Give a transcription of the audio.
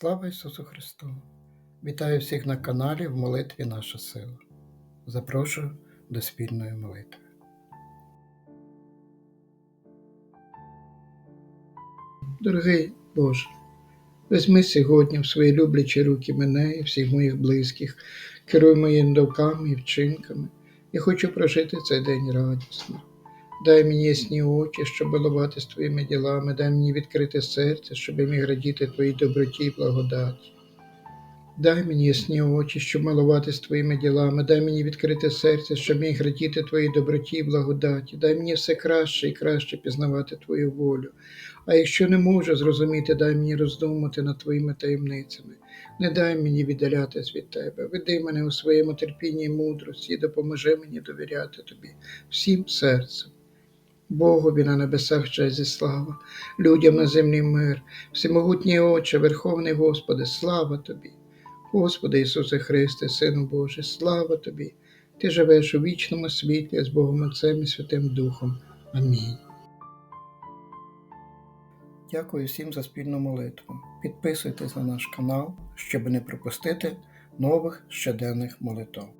Слава Ісусу Христу! Вітаю всіх на каналі в молитві Наша сила. Запрошую до спільної молитви. Дорогий Боже, візьми сьогодні в свої люблячі руки мене і всіх моїх близьких, керуй моїми думками і вчинками. Я хочу прожити цей день радісно. Дай мені ясні очі, щоб балувати з твоїми ділами, дай мені відкрите серце, щоб я міг радіти твоїй доброті і благодаті. Дай мені ясні очі, щоб малувати з твоїми ділами, дай мені відкрите серце, щоб міг радіти твоїй доброті і благодаті, дай мені все краще і краще пізнавати Твою волю. А якщо не можу зрозуміти, дай мені роздумати над твоїми таємницями. Не дай мені віддалятись від тебе. Веди мене у своєму терпінні і мудрості і допоможи мені довіряти тобі всім серцем. Богові на небесах честь і слава, людям на землі мир, всемогутній Отче, Верховний Господи, слава Тобі. Господи Ісусе Христе, Сину Божий, слава Тобі. Ти живеш у вічному світлі з Богом Отцем і Святим Духом. Амінь. Дякую всім за спільну молитву. Підписуйтесь на наш канал, щоб не пропустити нових щоденних молитв.